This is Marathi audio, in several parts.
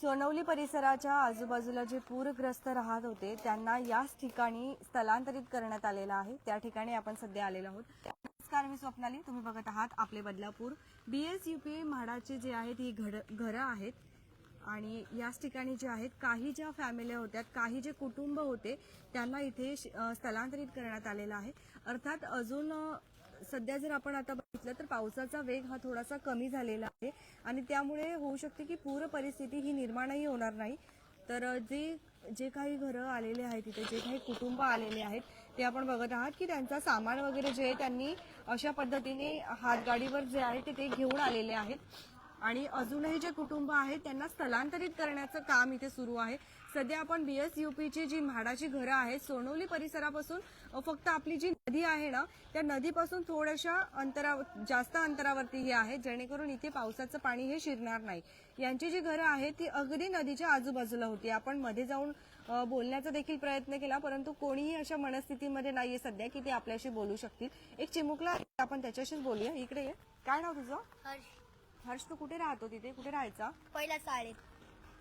सोनवली परिसराच्या आजूबाजूला जे पूरग्रस्त राहत होते त्यांना याच ठिकाणी स्थलांतरित करण्यात आलेलं आहे. त्या ठिकाणी आपण सध्या आलेलो आहोत. नमस्कार मी स्वप्नाली. तुम्ही बघत आहात आपले बदलापूर. बीएसयूपी म्हाडाचे जे आहेत ही घर घरं आहेत. आणि याच ठिकाणी जे आहेत काही ज्या फॅमिल्या होत्या काही जे कुटुंब होते त्यांना इथे श- स्थलांतरित करण्यात आलेलं आहे. अर्थात अजून सध्या जर आपण आता बघितलं तर पावसाचा वेग हा थोडासा कमी झालेला आहे. आणि त्यामुळे होऊ शकते की पूर परिस्थिती ही निर्माणही होणार नाही. तर जे जे काही घरं आलेले आहेत तिथे जे काही कुटुंब आलेले आहेत ते आपण बघत आहात की त्यांचा सामान वगैरे जे आहे त्यांनी अशा पद्धतीने हातगाडीवर जे आहे ते ते घेऊन आलेले आहेत. आणि अजूनही जे कुटुंब आहेत त्यांना स्थलांतरित करण्याचं काम इथे सुरू आहे. सध्या आपण बीएसयूपीची जी म्हाडाची घरं आहेत सोनवली परिसरापासून फक्त आपली जी नदी आहे ना त्या नदीपासून थोड्याशा अंतरा जास्त अंतरावरती ही आहे जेणेकरून इथे पावसाचं पाणी हे शिरणार नाही. यांची जी घरं आहेत ती अगदी नदीच्या आजूबाजूला होती. आपण मध्ये जाऊन बोलण्याचा देखील प्रयत्न केला परंतु कोणीही अशा मनस्थितीमध्ये नाहीये सध्या की ते आपल्याशी बोलू शकतील. एक चिमुकला आपण त्याच्याशीच बोलूया. इकडे ये. काय नाव तुझं? हर्ष तू कुठे राहतो तिथे? कुठे राहायचा? पहिल्या शाळेत.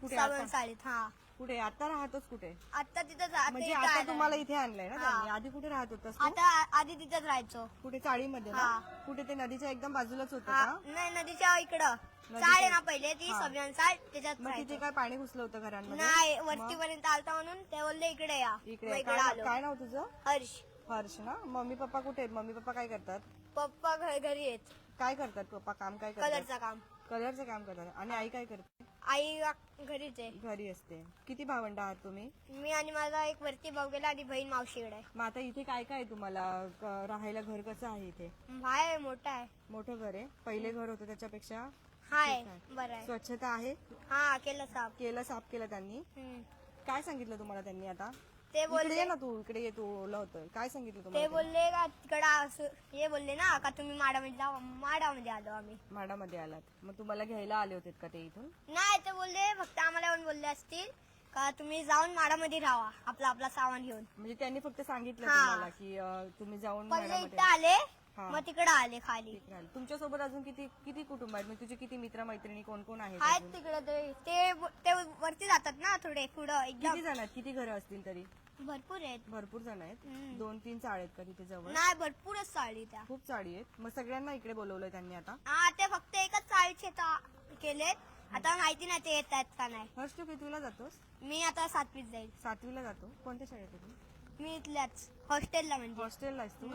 कुठे आता? शाळेत हा. कुठे? आता राहतोच कुठे? आता आता म्हणजे इथं आता. तुम्हाला इथे आणलंय ना. त्यांनी? आधी कुठे राहत होतास तू? आता आधी तिथंच राहायचो. कुठे? चाळीमध्ये ना? हा. कुठे ते नदीच्या एकदम बाजूला होतं हा. का? नाही नदीच्या इकडं. चाळ आहे ना पहिले ती. सगळ्यां चाळ त्याच्यात मग तिथे राहायचो. काय पाणी घुसलं होतं घरांमध्ये? नाही? वरती पर्यंत आलता म्हणून ते बोलले इकडे या. मग इकडे इकडे काय आलो. काय नाव तुझं? हर्ष. हर्ष ना मम्मी पप्पा कुठे आहेत? मम्मी पप्पा काय करतात? पप्पा घ- घरी येत काय करतात पप्पा? काम काय करतात? कलरचं काम. कलरचं काम करतात. आणि आई काय करते? आई घरीच आहे. घरी असते. किती भावंड आहात तुम्ही? मी आणि माझा एक वरती भाऊ गेला आणि बहीण मावशीकडे आहे. मग आता इथे काय काय आहे तुम्हाला? क- राहायला घर कसं आहे इथे? भाय आहे, मोठा आहे. मोठं घर आहे? पहिले घर होतं त्याच्यापेक्षा? हाय. बरं आहे. स्वच्छता आहे? हा केलं साप केलं साफ केलं त्यांनी? हम्म. काय सांगितलं तुम्हाला त्यांनी आता? ते इकडे बोलले ये ना तू इकडे ये तू ओला होतं काय सांगितलं ते तुम्हाला बोलले का तिकडं असं हे बोलले ना का तुम्ही माडामध्ये जावा माडामध्ये आलो आम्ही त्यांनी? म्हाडामध्ये आलात मग तुम्हाला घ्यायला आले होते का ते इथून नाही ते बोलले फक्त आम्हाला येऊन बोलले असतील का तुम्ही जाऊन माडामध्ये राहा आपला आपला सामान घेऊन म्हणजे त्यांनी फक्त सांगितलं हा. तुम्हाला की अं, तुम्ही जाऊन पहिले इथं आले हा. मग तिकडं आले खाली ठीक राहाल. तुमच्यासोबत अजून किती किती कुटुंब आहेत म्हणजे तुझे किती मित्र मैत्रिणी कोण कोण आहेत आहेत अजून? तिकडे ते ते ते वरती जातात ना थोडे पुढं किती एकदम जण आहेत किती घरं असतील तरी भरपूर आहेत. भरपूर जण आहेत. दोन तीन चाळ आहेत का तिथे जवळ? नाही भरपूरच चाळी त्या. खूप चाळी आहेत. मग सगळ्यांना इकडे बोलवलंय त्यांनी आता. हा ते फक्त एकच चाळीचे ता- केलेत. आता माहिती नाही ते येत आहेत का नाही. हर्ष तू कितवीला जातोस? मी आता सातवीत जाईल. सातवीला जातो. कोणत्या शाळेत आहे तू? मी इथल्याच हॉस्टेलला म्हणजे. हॉस्टेलला आहेस तू?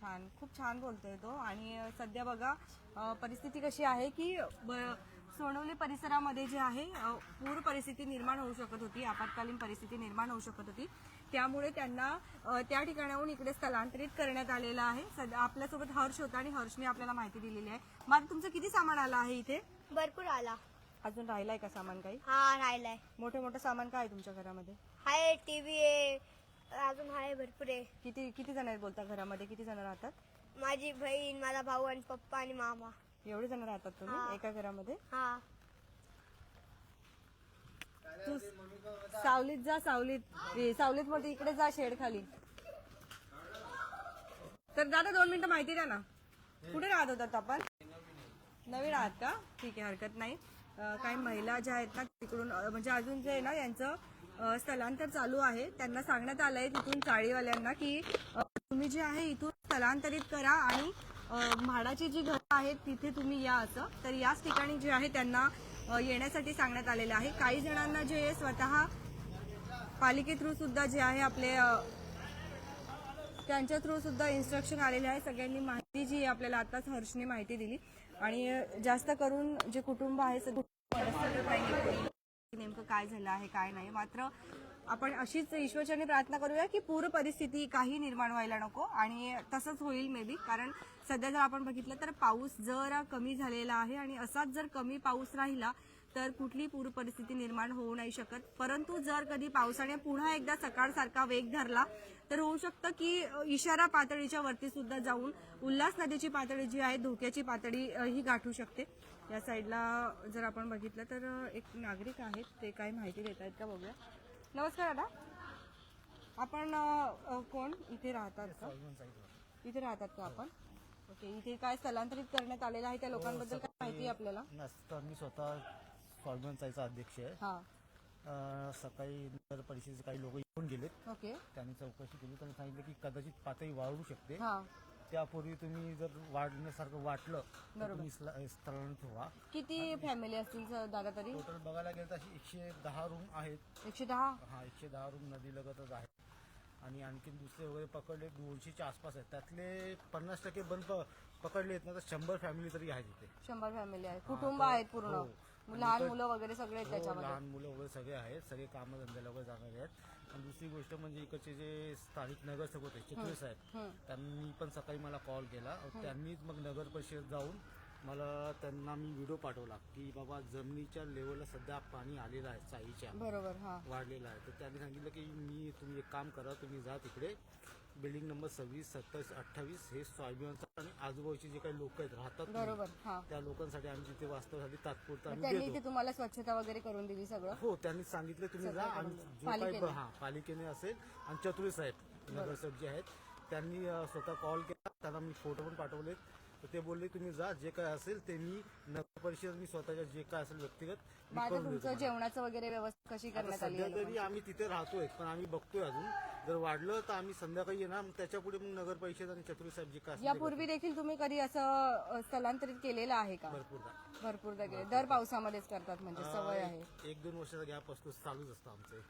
छान. खूप छान बोलतोय तो. आणि सध्या बघा अ, परिस्थिती कशी आहे की ब- सोनवली परिसरामध्ये जे आहे पूर परिस्थिती निर्माण होऊ शकत होती आपत्कालीन परिस्थिती निर्माण होऊ शकत होती. त्यामुळे त्यांना त्या ठिकाणाहून इकडे स्थलांतरित करण्यात आलेलं आहे. सध्या आपल्यासोबत हर्ष होता आणि हर्षने आपल्याला माहिती दिलेली आहे. मग तुमचं किती सामान आलं आहे इथे? भरपूर आला. अजून राहिलाय का सामान काही? हा राहिलाय. मोठे मोठं सामान काय आहे तुमच्या घरामध्ये? हाय टीव्ही आहे. अजून हाय भरपूर आहे. किती किती जण आहेत बोलता घरामध्ये? किती जण राहतात? माझी बहीण माझा भाऊ आणि पप्पा आणि मामा. एवढे जण राहतात. तुम्ही एका घरामध्ये? हा. तू सावलीत जा सावलीत. सावलीत मध्ये इकडे जा शेड खाली. तर दादा दोन मिनिटं माहिती द्या ना. कुठे राहत होतात आपण? नवीन आहात का? ठीक आहे हरकत नाही. काही महिला ज्या आहेत ना तिकडून म्हणजे अजून जे आहे ना यांचं स्थलांतर चालू आहे. त्यांना सांगण्यात आलंय तिथून चाळीवाल्यांना की तुम्ही जे आहे इथून स्थलांतरित करा आणि म्हाडाची जी घरं आहेत तिथे तुम्ही या असं. तर याच ठिकाणी जे आहे त्यांना येण्यासाठी सांगण्यात आलेलं आहे. काही जणांना जे आहे स्वतः पालिके थ्रू सुद्धा जे आहे आपले त्यांच्या थ्रू सुद्धा इन्स्ट्रक्शन आलेले आहे. सगळ्यांनी माहिती जी आहे आपल्याला आताच हर्षने माहिती दिली. आणि जास्त करून जे कुटुंब आहे नेमकं काय झालं आहे काय नाही. मात्र आपण अशीच ईश्वरचरणी प्रार्थना करूया की पूर परिस्थिती काही निर्माण व्हायला नको आणि तसंच होईल मे बी कारण सध्या जर आपण बघितलं तर पाऊस जरा कमी झालेला आहे आणि असाच जर कमी पाऊस राहिला तर कुठली पूर परिस्थिती निर्माण होऊ नाही शकत. परंतु जर कधी पावसाने पुन्हा एकदा सकाळसारखा वेग धरला तर होऊ शकतं की इशारा पातळीच्या वरती सुद्धा जाऊन उल्हास नदीची पातळी जी आहे धोक्याची पातळी ही गाठू शकते. या साईडला जर आपण बघितलं तर एक नागरिक आहेत ते काय माहिती देत आहेत का बघूया. नमस्कार दादा. आपण अ, कोण? इथे राहतात का? इथे राहतात का आपण? ओके इथे काय स्थलांतरित करण्यात आलेलं आहे त्या लोकांबद्दल काय माहिती आहे आपल्याला? नसतं मी स्वतः स्वाभिमानचाचा अध्यक्ष आहे. हा. अं, सकाळी नगर परिषदेचे काही लोक येऊन गेलेत. ओके. त्यांनी चौकशी केली त्यांनी सांगितलं की कदाचित पातळी वाढू शकते. हा. त्यापूर्वी तुम्ही जर वाढण्यासारखं वाटलं तर बरोबर. तुम्ही स्थला- स्थलांतरित व्हा किती फॅमिली असतील दादा तरी? टोटल बघायला गेलं तर अशी एकशे दहा रूम आहेत. एकशे दहा? हा एकशे दहा रूम नदीलगतच आहेत. आणि आणखीन दुसरे वगैरे पकडले दोनशेच्या आसपास आहेत. त्यातले पन्नास टक्के बंद प- पकडले आहेत ना तर शंभर फॅमिली तरी आहेत इथे. शंभर फॅमिली आहे कुटुंब तर- आहेत पूर्ण. हो. लहान मुलं वगैरे सगळे आहेत हो, त्याच्यामध्ये. लहान मुलं वगैरे सगळे आहेत. सगळे कामधंद्याला वगैरे जाणारे आहेत. आणि दुसरी गोष्ट म्हणजे इकडचे जे स्थानिक नगरसेवक होते चित्रे साहेब. त्यांनी पण सकाळी मला कॉल. केला त्यांनीच मग नगर परिषद जाऊन मला त्यांना मी व्हिडिओ पाठवला की बाबा जमिनीच्या लेवलला सध्या पाणी आलेलं आहे साईच्या बरोबर हा. वाढलेला आहे. तर त्यांनी सांगितलं की मी तुम्ही एक काम करा तुम्ही जा तिकडे. बिल्डिंग नंबर सव्वीस सत्तावीस अठ्ठावीस हे स्वाभिमानचं आणि आजूबाजूचे जे काही लोक आहेत राहतात बरोबर हा. त्या लोकांसाठी आम्ही तिथे वास्तवासाठी तात्पुरतं मग आम्ही त्यांनी देतो. ते तुम्हाला स्वच्छता वगैरे करून दिली सगळं? हो त्यांनी सांगितलं तुम्ही जा आणि जो काही पालिकेने. हा पालिकेने असेल आणि चतुर्थ साहेब नगरसेवक जे आहेत त्यांनी अं, स्वतः कॉल केला. त्यांना मी फोटो पण पाठवले तर ते बोलले तुम्ही जा जे काय असेल ते मी नगर परिषद मी स्वतःच्या जे काय असेल व्यक्तिगत मी मग आता करून देतो तुमचं जेवणाचं वगैरे व्यवस्था कशी आता करण्यात आली सध्या आहे? तरी आम्ही तिथे राहतोय पण आम्ही बघतोय अजून. जर वाढलं तर आम्ही संध्याकाळी येणार मग त्याच्या पुढे मग नगर परिषद आणि चतुर्थ साहेब जे काय यापूर्वी देखील तुम्ही कधी असं स्थलांतरित केलेलं आहे का? भरपूरदा भरपूरदा केलं दर पावसामध्येच करतात म्हणजे सवय आहे. एक दोन वर्षाचा गॅप असतो चालूच असतं आमचे.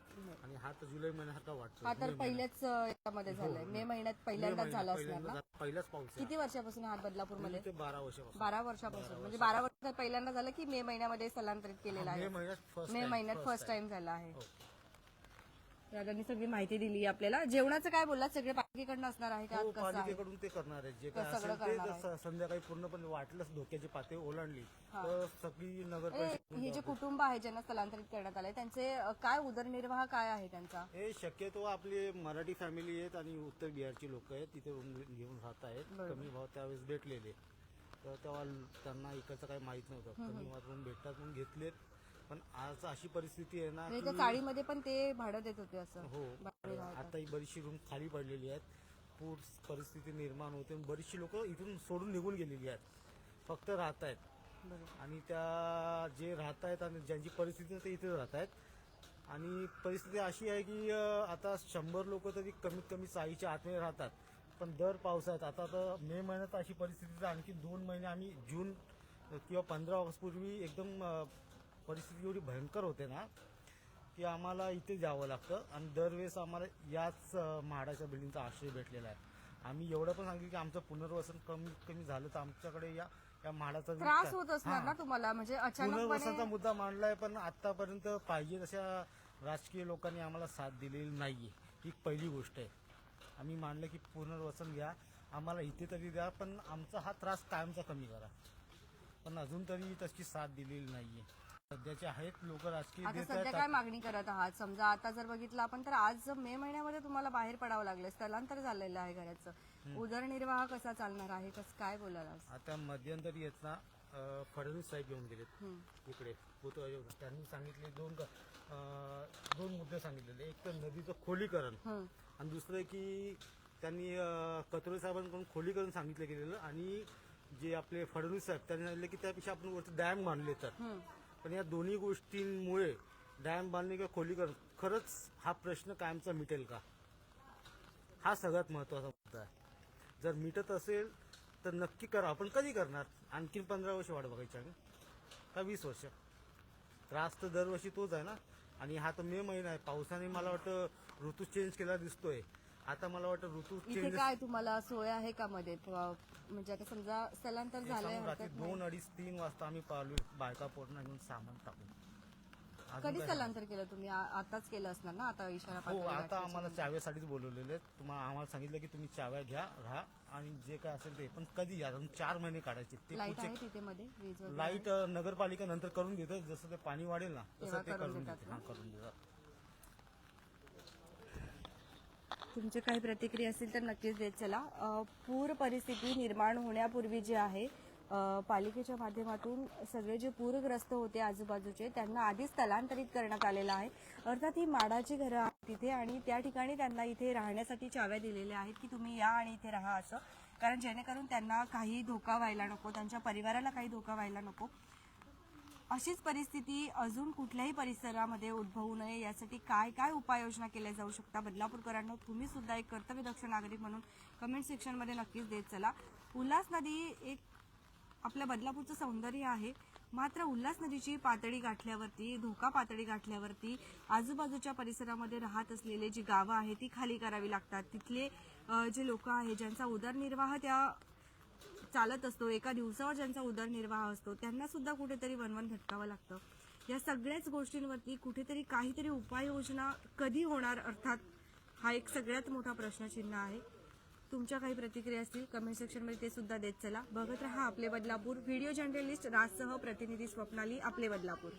आणि हा तर जुलै महिन्यासारखा वाटतो. हा तर पहिल्याच याच्यामध्ये झालाय. मे महिन्यात पहिल्यांदाच झाला असणार ना? पहिलाच पाऊस किती वर्षापासून हा बदलापूरमध्ये? ते बारा वर्षापासून. बारा वर्षापासून. म्हणजे बारा वर्षात पहिल्यांदा झालं की मे महिन्यामध्ये स्थलांतरित केलेलं आहे? मे महिन्यात फर्स्ट टाइम झाला आहे. हो. दादांनी सगळी माहिती दिली आपल्याला. जेवणाचं काय बोललात? सगळे पालिकेकडनं असणार आहे का? हो कसं आहे? पालिकेकडून ते करणार आहेत जे काय सगळं असेल ते करणार जर स- संध्याकाळी पूर्णपणे वाटलंच धोक्याची पातळी ओलांडली तर सगळी नगर परिषद हे जे कुटुंब आहे ज्यांना स्थलांतरित करण्यात आलंय त्यांचे अ, काय उदरनिर्वाह काय आहे त्यांचा? हे शक्यतो आपले मराठी फॅमिली आहेत आणि उत्तर बिहारची लोक आहेत तिथे रूम घेऊन राहत आहेत. कमी भाव त्यावेळेस भेटलेले. तर तेव्हा त्यांना इकडचं काही माहीत नव्हतं. कमी भावात रूम भेटतात म्हणून घेतलेत. पण आज अशी परिस्थिती आहे ना की त्या चाळीमध्ये पण ते भाडं देत होते असं. हो आता ही बरीचशी रूम खाली पडलेली आहेत. पूर परिस्थिती निर्माण होते बरीचशी लोक इथून सोडून निघून गेलेली आहेत. फक्त राहत आहेत बरोबर. आणि त्या जे राहत आहेत आणि ज्यांची परिस्थिती आहे ते इथे राहत आहेत आणि परिस्थिती अशी आहे की अं, आता शंभर लोक तरी कमीत कमी चाळीच्या आतमध्ये राहतात. पण दर पावसाळ्यात आता तर मे महिन्यात अशी परिस्थिती तर आणखी दोन महिने आम्ही जून किंवा पंधरा ऑगस्ट पूर्वी एकदम अं, परिस्थिती एवढी भयंकर होते ना की आम्हाला इथे जावं लागतं. आणि दरवेळेस आम्हाला याच म्हाडाच्या बिल्डिंगचा आश्रय भेटलेला आहे. आम्ही एवढं पण सांगितलं की आमचं पुनर्वसन कमी कमी झालं तर आमच्याकडे या या म्हाडाचा त्रास होत असणार ना तुम्हाला? म्हणजे पुनर्वसनचा मुद्दा मांडलाय पण आतापर्यंत पाहिजे तशा राजकीय लोकांनी आम्हाला साथ दिलेली नाहीये. ही पहिली गोष्ट आहे. आम्ही मांडलं की पुनर्वसन घ्या. आम्हाला इथे तरी द्या पण आमचा हा त्रास कायमचा कमी करा. पण अजून तरी तशी साथ दिलेली नाहीये. सध्याचे आहेत लोक राजकीय आता सध्या काय मागणी करत आहात? समजा आता जर बघितलं आपण तर आज मे महिन्यामध्ये तुम्हाला बाहेर पडावं लागलं स्थलांतर झालेलं आहे घराचं. उदरनिर्वाह कसा चालणार आहे? कसं काय आज? आता मध्यंतरी येत ना अं, फडणवीस साहेब येऊन गेलेत. इकडे त्यांनी सांगितले दोन ग- अं, दोन मुद्दे सांगितलेले. एक तर नदीचं खोलीकरण. आणि दुसरं की त्यांनी अं, कतोरे साहेबांकडून खोलीकरण सांगितलं गेलेलं. आणि जे आपले फडणवीस साहेब त्यांनी सांगितलं की त्यापेक्षा आपण वरती डॅम बांधले तर. पण या दोन्ही गोष्टींमुळे डॅम बांधणे किंवा खोलीकरण खरंच हा प्रश्न कायमचा मिटेल का? हा सगळ्यात महत्त्वाचा मुद्दा आहे. जर मिटत असेल तर नक्की करा. आपण कधी करणार? आणखीन पंधरा वर्ष वाट बघायची आम्ही का वीस वर्ष? त्रास तर दरवर्षी तोच आहे ना? आणि हा तर मे महिना आहे. पावसाने मला वाटतं ऋतू चेंज केला दिसतोय. आता मला वाटतं ऋतू इथे काय तुम्हाला सोय आहे का मध्ये? प- म्हणजे आता समजा स्थलांतर झालंय रात्री हरकत नाही. दोन अडीच तीन वाजता आम्ही पाहिलो बायका पोरणं घेऊन सामान टाकून. अजून कधी काय? स्थलांतर केलं तुम्ही? आ- आताच केलं असणार ना? आता इशारा हो पाठवलेला आता. आम्हाला चाव्यासाठीच बोलवलेले आहेत. तुम्हाला आम्हाला सांगितलं की तुम्ही चाव्या घ्या राहा आणि जे काय असेल ते. पण कधी या? अजून चार महिने काढायचे. ते लाइट पुढचे आहे तिथे मध्ये? वीज वगैरे लाइट अ, नगरपालिका नंतर करून देतं जसं ते पाणी वाढेल ना तेव्हा तसं ते करून करून देतात देते हा करून देतात. तुमचे काही प्रतिक्रिया असेल तर नक्कीच देत चला. पूर परिस्थिती निर्माण होण्यापूर्वी जे आहे पालिकेच्या माध्यमातून सगळे जे पूरग्रस्त होते आजूबाजूचे त्यांना आधीच स्थलांतरित करण्यात आलेलं आहे. अर्थात ही माडाची घरं आहेत तिथे आणि त्या ठिकाणी त्यांना इथे राहण्यासाठी चाव्या दिलेल्या आहेत की तुम्ही या आणि इथे राहा असं. कारण जेणेकरून त्यांना काही धोका व्हायला नको त्यांच्या परिवाराला काही धोका व्हायला नको. अशीच परिस्थिती अजून कुठल्याही परिसरामध्ये उद्भवू नये यासाठी काय काय उपाययोजना केल्या जाऊ शकता बदलापूरकरांना तुम्ही सुद्धा एक कर्तव्यदक्ष नागरिक म्हणून कमेंट सेक्शनमध्ये नक्कीच देत चला. उल्हास नदी एक आपल्या बदलापूरचं सौंदर्य आहे. मात्र उल्हास नदीची पातळी गाठल्यावरती धोका पातळी गाठल्यावरती आजूबाजूच्या परिसरामध्ये राहत असलेले जी गावं आहेत ती खाली करावी लागतात. तिथले जे लोक आहेत ज्यांचा उदरनिर्वाह त्या चालत असतो एका दिवसावर ज्यांचा उदरनिर्वाह असतो त्यांना सुद्धा कुठेतरी वनवन भटकावं लागतं. या सगळ्याच गोष्टींवरती कुठेतरी काहीतरी उपाययोजना कधी होणार अर्थात हा एक सगळ्यात मोठा प्रश्नचिन्ह आहे. तुमच्या काही प्रतिक्रिया असतील कमेंट सेक्शनमध्ये ते सुद्धा देत चला. बघत रहा आपले बदलापूर. व्हिडिओ जर्नलिस्ट राजसह प्रतिनिधी स्वप्नाली आपले बदलापूर.